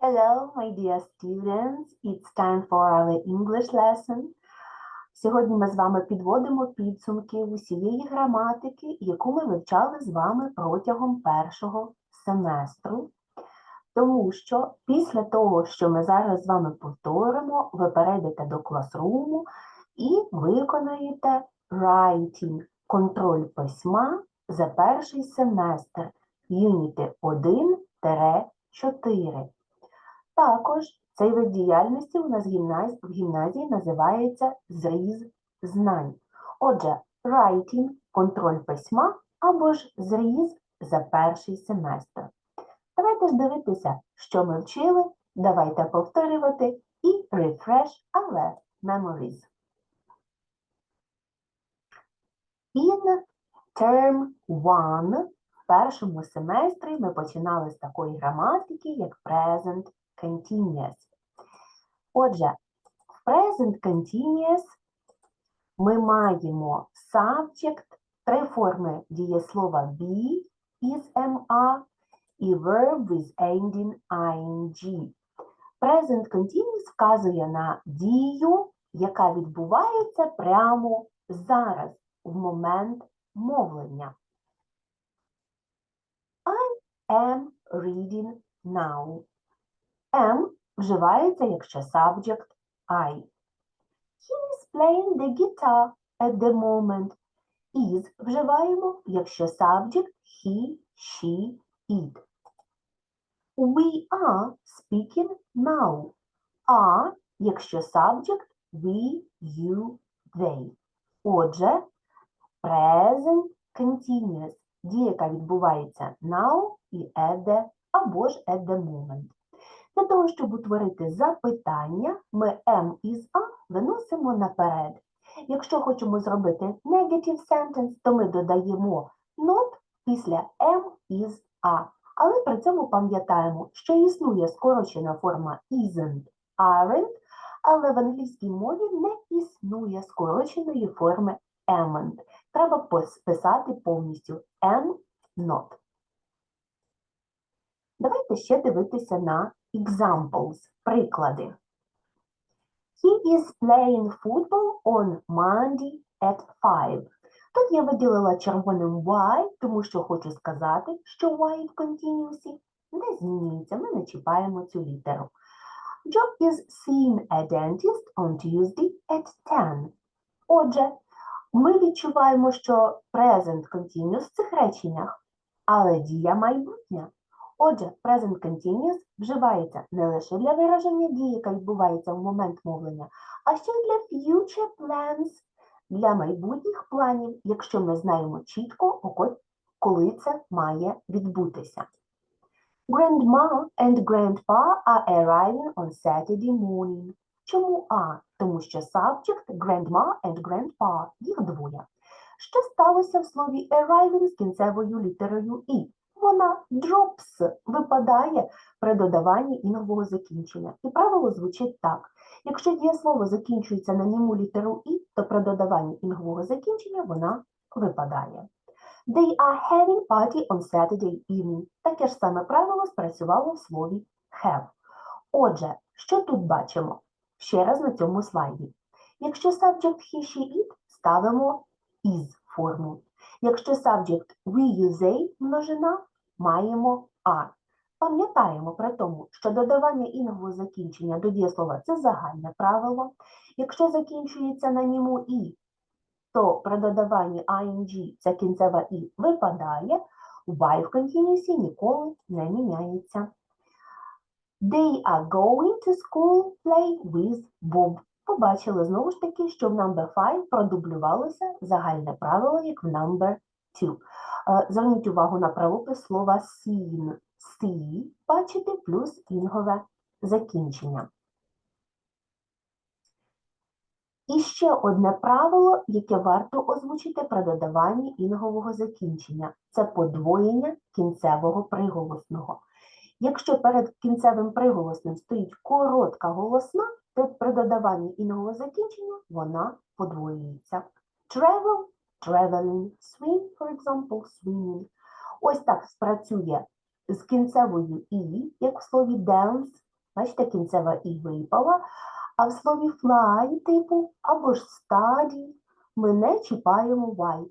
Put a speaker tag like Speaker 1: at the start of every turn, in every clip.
Speaker 1: Hello, my dear students. It's time for our English lesson. Сьогодні ми з вами підводимо підсумки усієї граматики, яку ми вивчали з вами протягом першого семестру. Тому що після того, що ми зараз з вами повторимо, ви перейдете до класруму і виконаєте writing, контроль письма за перший семестр, юніти 1-4. Також цей вид діяльності у нас в гімназії, називається зріз знань. Отже, writing – контроль письма або ж зріз за перший семестр. Давайте ж дивитися, що ми вчили, давайте повторювати і refresh our memories. In term 1 в першому семестрі ми починали з такої граматики, як present continuous. Отже, в present continuous ми маємо subject, три форми дієслова be із MA і verb with ending ing. Present continuous вказує на дію, яка відбувається прямо зараз, в момент мовлення. I am reading now. Am вживається, якщо subject I. He is playing the guitar at the moment. Is вживаємо, якщо subject he, she, it. We are speaking now. Are, якщо subject we, you, they. Отже, present continuous. Дія, яка відбувається now і at the, або ж at the moment. Для того, щоб утворити запитання, ми am із a виносимо наперед. Якщо хочемо зробити negative sentence, то ми додаємо not після am із a. Але при цьому пам'ятаємо, що існує скорочена форма isn't, aren't, але в англійській мові не існує скороченої форми amn't. Треба писати повністю am not. Давайте ще дивитися на examples, приклади. He is playing football on Monday at 5. Тут я виділила червоним Y, тому що хочу сказати, що Y в continuous не змінюється, ми не чіпаємо цю літеру. Job is seeing a dentist on Tuesday at 10. Отже, ми відчуваємо, що present continuous в цих реченнях, але дія майбутня. Отже, present continuous вживається не лише для вираження дії, яка відбувається в момент мовлення, а ще й для future plans, для майбутніх планів, якщо ми знаємо чітко, коли це має відбутися. Grandma and grandpa are arriving on Saturday morning. Чому а? Тому що subject grandma and grandpa їх двоє. Що сталося в слові arriving з кінцевою літерою і? Вона drops випадає при додаванні інгового закінчення. І правило звучить так. Якщо дієслово закінчується на ньому літеру І, то при додаванні інгового закінчення вона випадає. They are having party on Saturday evening. Таке ж саме правило спрацювало в слові have. Отже, що тут бачимо? Ще раз на цьому слайді. Якщо subject he, she, it, ставимо is форму. Якщо subject we, they, множина, маємо are. Пам'ятаємо при тому, що додавання інгового закінчення до дієслова – це загальне правило. Якщо закінчується на ньому і, то при додаванні ing ця кінцева і випадає, y в континуусі ніколи не міняється. They are going to school play with Bob. Побачили знову ж таки, що в number 5 продублювалося загальне правило, як в number 2. Зверніть увагу на правопис слова seen. See, бачите, плюс інгове закінчення. І ще одне правило, яке варто озвучити при додаванні інгового закінчення це подвоєння кінцевого приголосного. Якщо перед кінцевим приголосним стоїть коротка голосна, при додаванні інгового закінчення вона подвоюється. Travel, traveling, swim, for example, swimming. Ось так спрацює з кінцевою і, як в слові dance, Бачите, кінцева і випала. А в слові fly типу або ж study ми не чіпаємо y.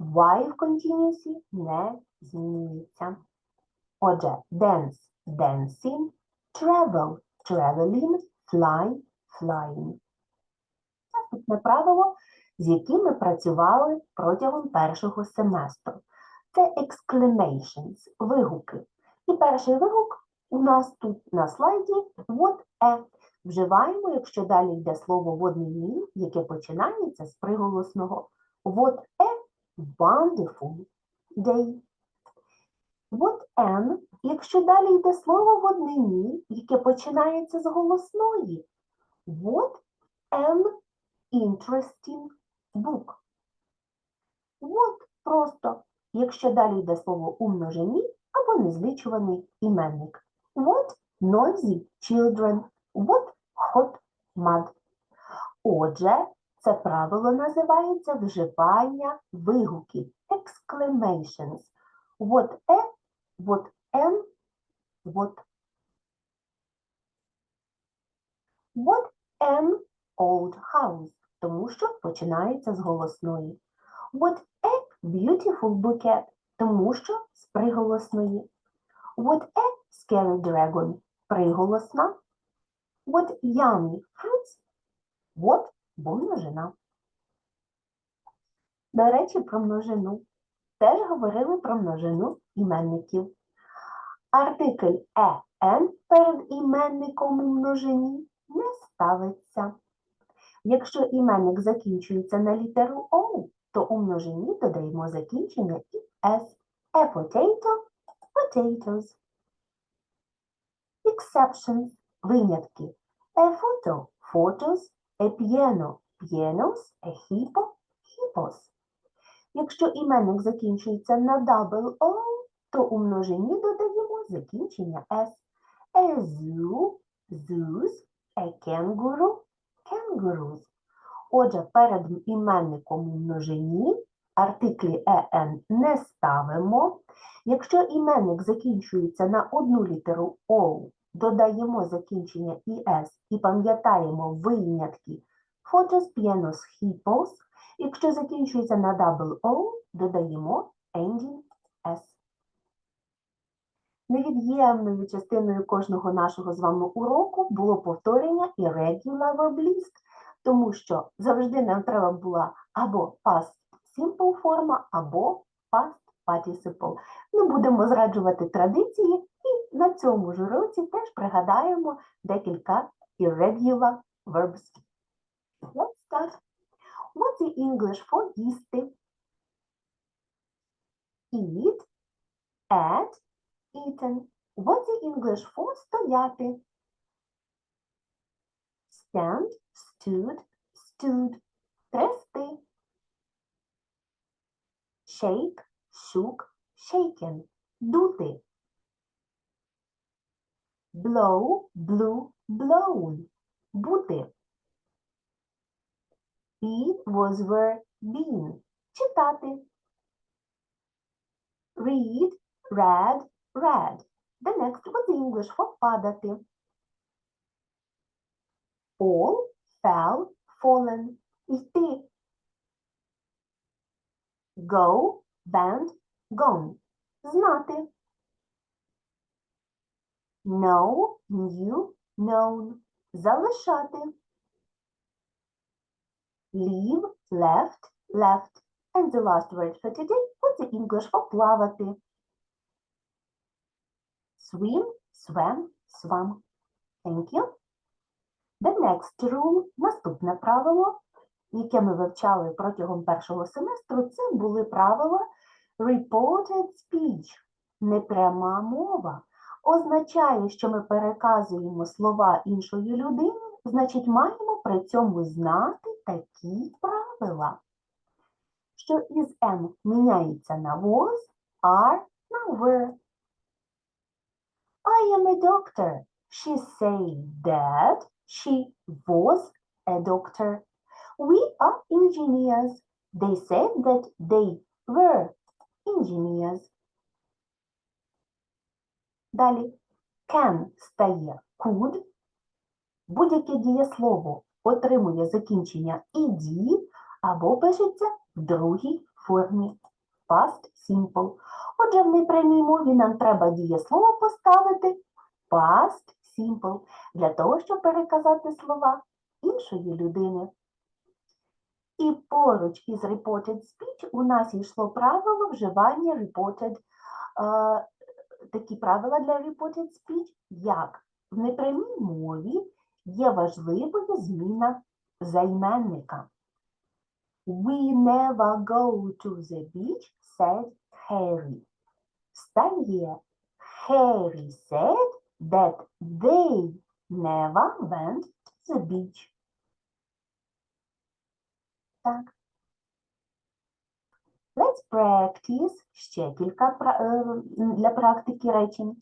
Speaker 1: Y в continuous не змінюється. Отже, dance – dancing, travel – traveling, fly – flying. Наступне правило, з яким ми працювали протягом першого семестру. Це exclamations – вигуки. І перший вигук у нас тут на слайді what a. Вживаємо, якщо далі йде слово в однині, яке починається з приголосного. What a wonderful day. What an, якщо далі йде слово в однині, яке починається з голосної. What an interesting book. What просто, якщо далі йде слово у множині або незлічуваний іменник. What noisy children. What hot mud. Отже, це правило називається вживання вигуків exclamations. What a, what an, what. What an old house, тому що починається з голосної. What a beautiful bouquet, тому що з приголосної. What a scary dragon, приголосна. What yummy fruits, what бо множина. До речі, про множину. Теж говорили про множину іменників. Артикль е, «ен» перед іменником у множині не ставиться. Якщо іменник закінчується на літеру О, то у множині додаємо закінчення і «с». A potato – potatoes. Exceptions – винятки. A photo – photos, a piano – pianos, a hippo – hippos. Якщо іменник закінчується на double O, то у множині додаємо закінчення S. A zoo – zoos, a kangaroo – kangaroos. Отже, перед іменником у множині артиклі «en» не ставимо. Якщо іменник закінчується на одну літеру O, додаємо закінчення «es» і пам'ятаємо винятки «photos, pianos, hippos». Якщо закінчується на double O, додаємо ending S. Невід'ємною частиною кожного нашого з вами уроку було повторення і regular verb list, тому що завжди нам треба була або past simple форма, або past participle. Ми будемо зраджувати традиції і на цьому ж уроці теж пригадаємо декілька irregular verbs. Let's start. What's the English for їсти? Eat, ate, eaten. What's the English for стояти? Stand, stood, stood. Трясти. Shake, shook, shaken. Дути. Blow, blew, blown. Бути. Be was were been. Читати. Read, read, read. The next was the English for падати. Fall, fell, fallen. Йти. Go, went, gone. Знати. Know, knew, known. Залишати. Leave, left, left. And the last word for today was the English for плавати. Swim, swam, swam. Thank you. The next rule, наступне правило, яке ми вивчали протягом першого семестру, це були правила reported speech. Непряма мова означає, що ми переказуємо слова іншої людини, значить, маємо при цьому знати такі правила, що із N міняється на was, are, на were. I am a doctor. She said that she was a doctor. We are engineers. They said that they were engineers. Далі can стає could будь-яке дієслово отримує закінчення «ed» або пишеться в другій формі past simple. Отже, в непрямій мові нам треба дієслово поставити past simple для того, щоб переказати слова іншої людини. І поруч із reported speech у нас йшло правило вживання reported, е, такі правила для reported speech, як в непрямій мові є важливою зміна займенника. We never go to the beach, said Harry. Стає Harry said that they never went to the beach. Так. Let's practice. Ще кілька пра- е, м, для практики речень.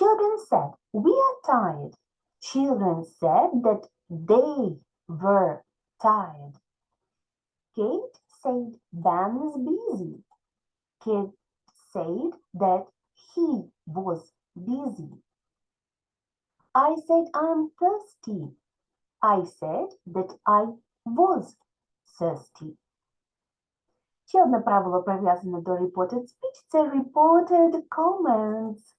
Speaker 1: Children said, we are tired. Children said that they were tired. Kate said Ben is busy. Kate said that he was busy. I said I'm thirsty. I said that I was thirsty. Ще одне правило прив'язане до reported speech – це reported comments.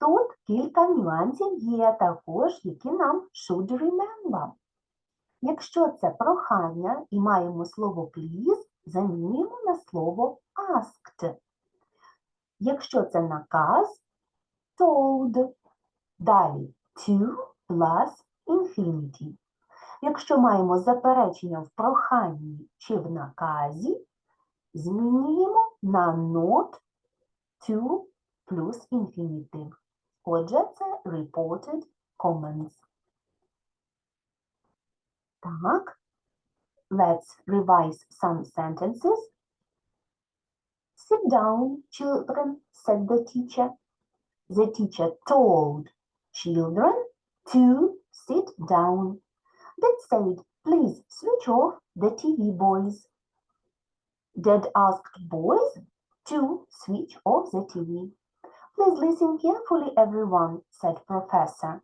Speaker 1: Тут кілька нюансів є також, які нам should remember. Якщо це прохання і маємо слово please, замінюємо на слово asked. Якщо це наказ, told. Далі to plus infinity. Якщо маємо заперечення в проханні чи в наказі, змінюємо на not to плюс інфінітив. Отже, це reported comments. Так, let's revise some sentences. Sit down, children, said the teacher. The teacher told children to sit down. Dad said, please switch off the TV, boys. Dad asked boys to switch off the TV. Please listen carefully, everyone, said Professor.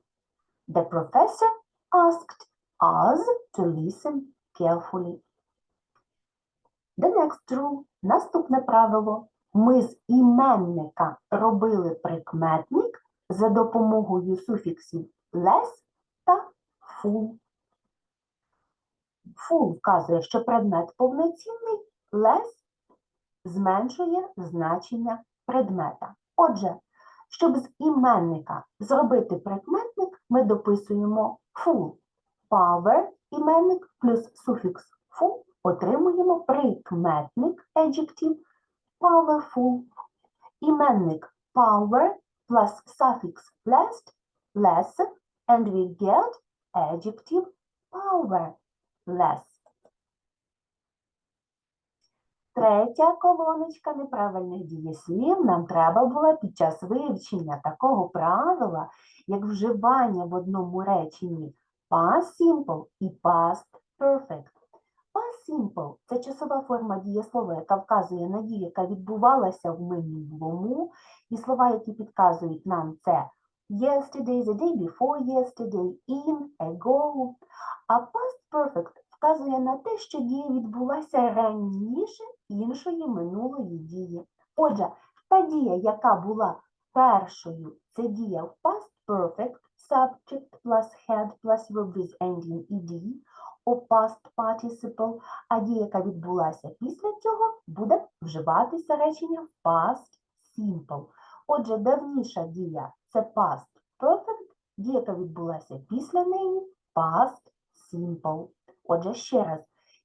Speaker 1: The professor asked us to listen carefully. The next rule. Наступне правило. Ми з іменника робили прикметник за допомогою суфіксів less та full. Full вказує, що предмет повноцінний, less зменшує значення предмета. Отже, щоб з іменника зробити прикметник, ми дописуємо full. Power іменник плюс суфікс full отримуємо прикметник adjective powerful. Іменник power plus suffix less, less, and we get adjective powerless. Третя колоночка неправильних дієслів нам треба було під час вивчення такого правила, як вживання в одному реченні past simple і past perfect. Simple – це часова форма дієслова, яка вказує на дію, яка відбувалася в минулому, і слова, які підказують нам це yesterday, the day before yesterday, in, ago. А past perfect вказує на те, що дія відбулася раніше іншої минулої дії. Отже, та дія, яка була першою, це дія в past perfect, subject plus head plus verb with ending ed, or past participle, а дія, яка відбулася після цього, буде вживатися речення past simple. Отже, давніша дія це past perfect, дія, яка відбулася після неї past simple. Отже, ще раз,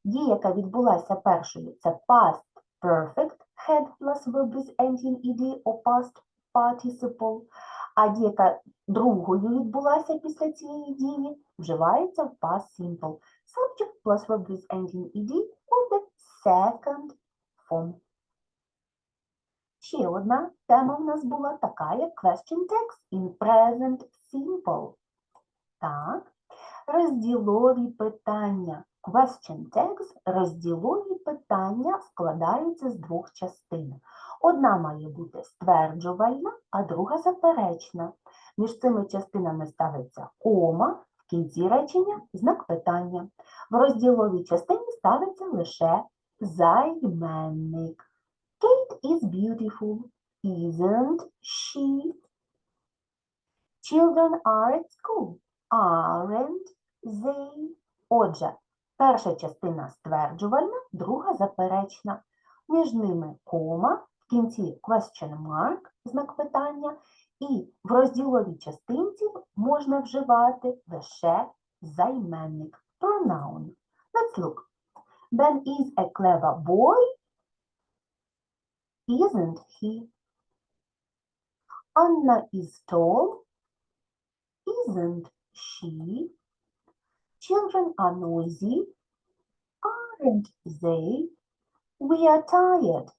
Speaker 1: дія, яка відбулася першою, це past perfect, head plus verb with ending ed or past participle, а дія, яка другою відбулася після цієї дії, вживається в past simple. Subject plus verb with ending ed or the second form. Ще одна тема в нас була така, як question text in present simple. Так, розділові питання. Question text, розділові питання складаються з двох частин. Одна має бути стверджувальна, а друга заперечна. Між цими частинами ставиться кома, кінці речення знак питання. В розділовій частині ставиться лише займенник. Kate is beautiful, isn't she? Children are at school, aren't they? Отже, перша частина стверджувальна, друга заперечна. Між ними кома, в кінці question mark, знак питання, і в розділовій частинці можна вживати лише займенник pronoun. Let's look. Ben is a clever boy, isn't he? Anna is tall, isn't she? Children are noisy, aren't they? We are tired,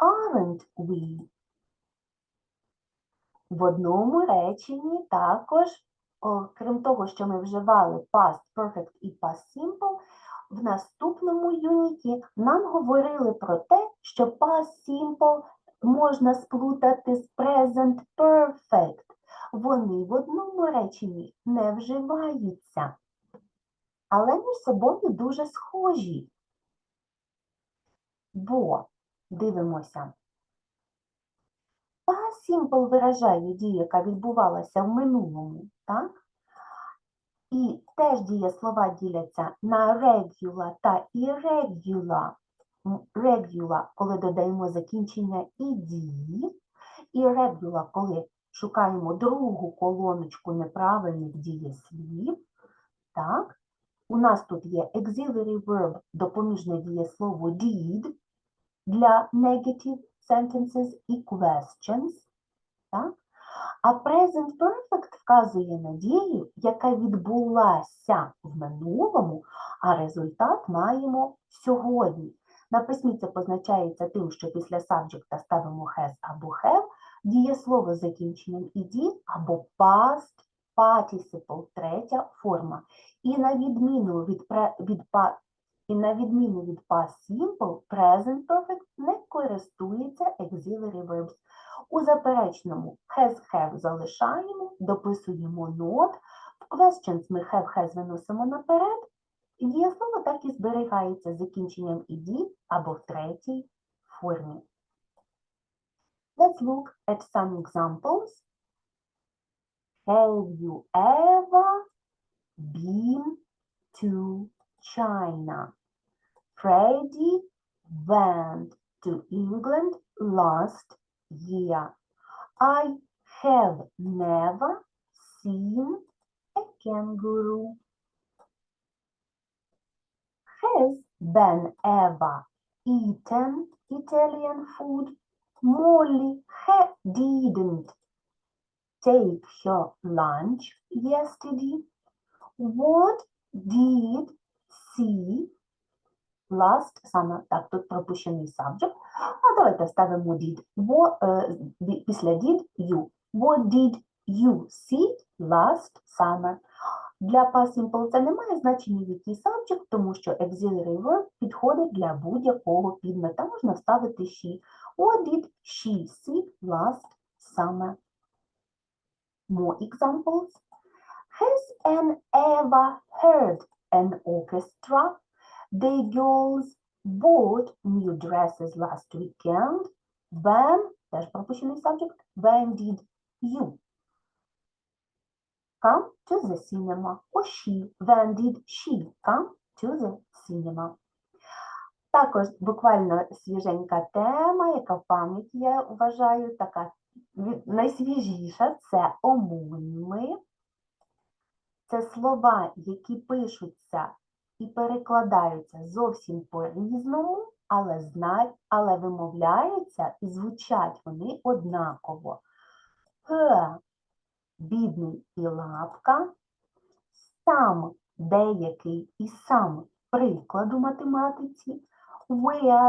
Speaker 1: aren't we? В одному реченні також, крім того, що ми вживали past perfect і past simple, в наступному юніті нам говорили про те, що past simple можна сплутати з present perfect. Вони в одному реченні не вживаються, але між собою дуже схожі. Бо, дивимося, Past simple виражає дію, яка відбувалася в минулому, так? І теж дієслова діляться на regular та irregular. Regular, коли додаємо закінчення дії, irregular, коли шукаємо другу колоночку неправильних дієслів. Так? У нас тут є auxiliary verb, допоміжне дієслово did для negative sentences і questions. Так? А present perfect вказує на дію, яка відбулася в минулому, а результат маємо сьогодні. На письмі це позначається тим, що після subject ставимо has або have, дієслово з закінченням ed або past participle, третя форма. І на відміну від, від, і на відміну від past simple, present perfect не користується auxiliary verbs. У заперечному has have залишаємо, дописуємо not. В questions ми have has виносимо наперед. І дієслово так і зберігається з закінченням ed або в третій формі. Let's look at some examples. Have you ever been to China? Freddie went to England last year. I have never seen a kangaroo. Has Ben ever eaten Italian food? Molly didn't take her lunch yesterday. What did see last summer? Так, тут пропущений subject. А давайте ставимо did. Е, після did you. What did you see last summer? Для past simple це не має значення який subject, тому що auxiliary verb підходить для будь-якого підмета. Можна вставити she. What did she see last summer? More examples. Has Anne ever heard an orchestra? The girls bought new dresses last weekend. When, теж пропущений subject, when did you come to the cinema? Or she, when did she come to the cinema? Також буквально свіженька тема, яка в пам'яті, я вважаю, така найсвіжіша це омоніми. Це слова, які пишуться і перекладаються зовсім по-різному, але, але вимовляються і звучать вони однаково. Г, бідний і лапка, сам деякий і сам приклад у математиці,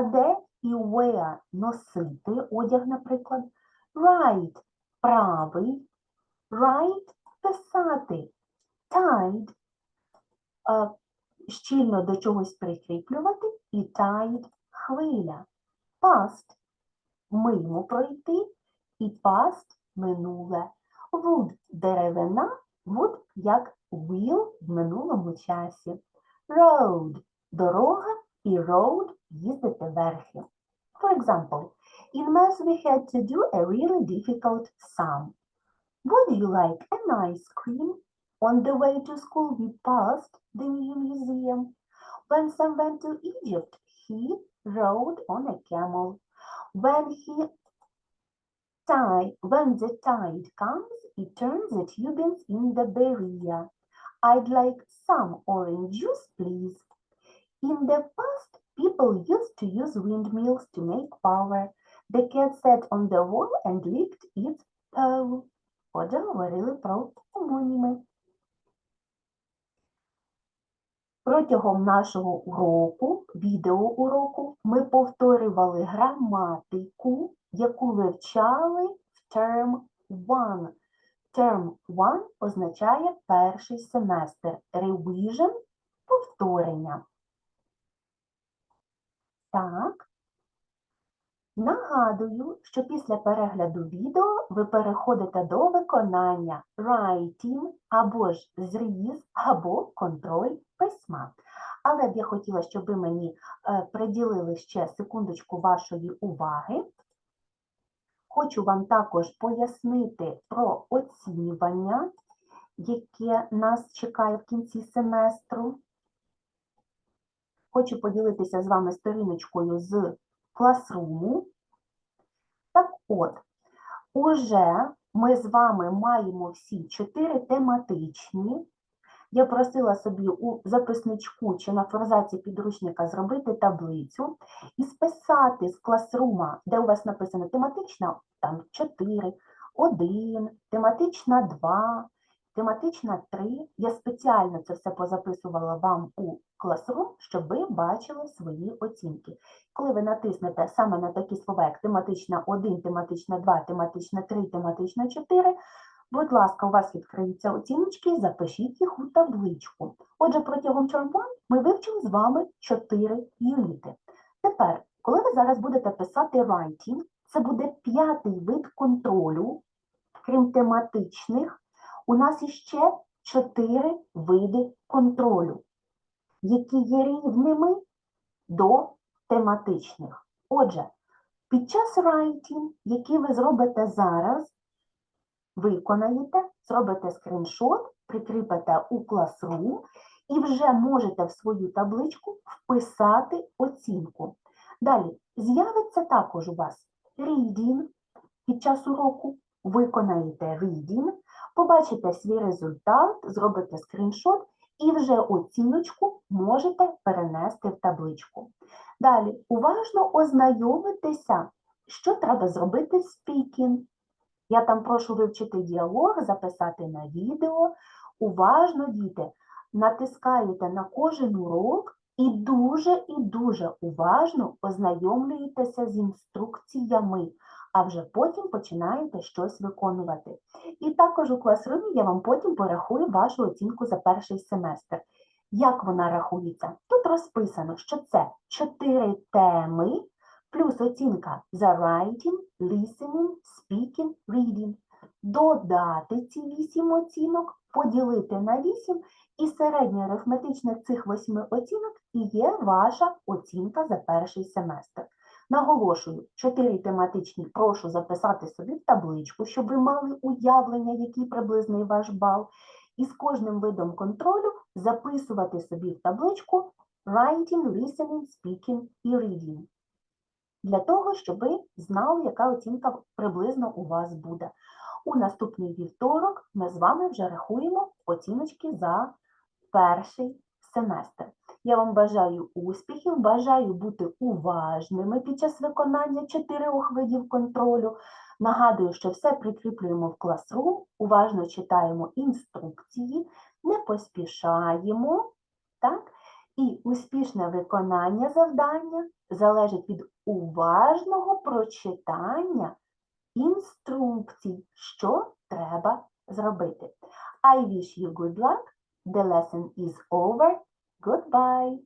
Speaker 1: де і wear носити одяг, наприклад, write правий, write писати, tied е, щільно до чогось прикріплювати і tide хвиля. Past мимо пройти, і past – минуле. Wood – деревина, would як will в минулому часі. Road – дорога і road – їздити верхи. For example, in math we had to do a really difficult sum. Would you like an ice cream? On the way to school we passed the new museum. When Sam went to Egypt, he rode on a camel. When he tide, when the tide comes, it turns the tubings in the Berea. I'd like some orange juice, please. In the past, people used to use windmills to make power. The cat sat on the wall and licked its tail. Отже, говорили про homonyми. Протягом нашого уроку, відеоуроку, ми повторювали граматику, яку вивчали в Term 1. Term 1 означає перший семестр. Revision – повторення. Так. Нагадую, що після перегляду відео ви переходите до виконання writing або ж зріз, або контроль письма. Але б я хотіла, щоб ви мені е, приділили ще секундочку вашої уваги. Хочу вам також пояснити про оцінювання, яке нас чекає в кінці семестру. Хочу поділитися з вами сторіночкою з класруму. Так от, уже ми з вами маємо всі чотири тематичні. Я просила собі у записничку чи на форзаці підручника зробити таблицю і списати з класрума, де у вас написано тематична там 4, 1, тематична 2, тематична 3. Я спеціально це все позаписувала вам у класрум, щоб ви бачили свої оцінки. Коли ви натиснете саме на такі слова, як тематична 1, тематична 2, тематична 3, тематична 4, будь ласка, у вас відкриються оціночки, запишіть їх у табличку. Отже, протягом Term ми вивчили з вами 4 юніти. Тепер, коли ви зараз будете писати writing, це буде п'ятий вид контролю, крім тематичних, у нас іще чотири види контролю, які є рівними до тематичних. Отже, під час writing, який ви зробите зараз, виконаєте, зробите скріншот, прикріпите у Classroom і вже можете в свою табличку вписати оцінку. Далі, з'явиться також у вас reading під час уроку, виконаєте reading, побачите свій результат, зробите скріншот і вже оціночку можете перенести в табличку. Далі, уважно ознайомитися, що треба зробити в speaking. Я там прошу вивчити діалог, записати на відео. Уважно, діти, натискаєте на кожен урок і дуже і дуже уважно ознайомлюєтеся з інструкціями, а вже потім починаєте щось виконувати. І також у класрумі я вам потім порахую вашу оцінку за перший семестр. Як вона рахується? Тут розписано, що це 4 теми плюс оцінка за writing, listening, speaking, reading. Додати ці 8 оцінок, поділити на 8, і середня арифметична цих 8 оцінок і є ваша оцінка за перший семестр. Наголошую, 4 тематичні прошу записати собі в табличку, щоб ви мали уявлення, який приблизний ваш бал. І з кожним видом контролю записувати собі в табличку writing, listening, speaking і reading. Для того, щоб ви знали, яка оцінка приблизно у вас буде. У наступний вівторок ми з вами вже рахуємо оціночки за перший семестр. Я вам бажаю успіхів, бажаю бути уважними під час виконання чотирьох видів контролю. Нагадую, що все прикріплюємо в класрум, уважно читаємо інструкції, не поспішаємо, так? І успішне виконання завдання залежить від уважного прочитання інструкцій, що треба зробити. I wish you good luck. The lesson is over. Goodbye.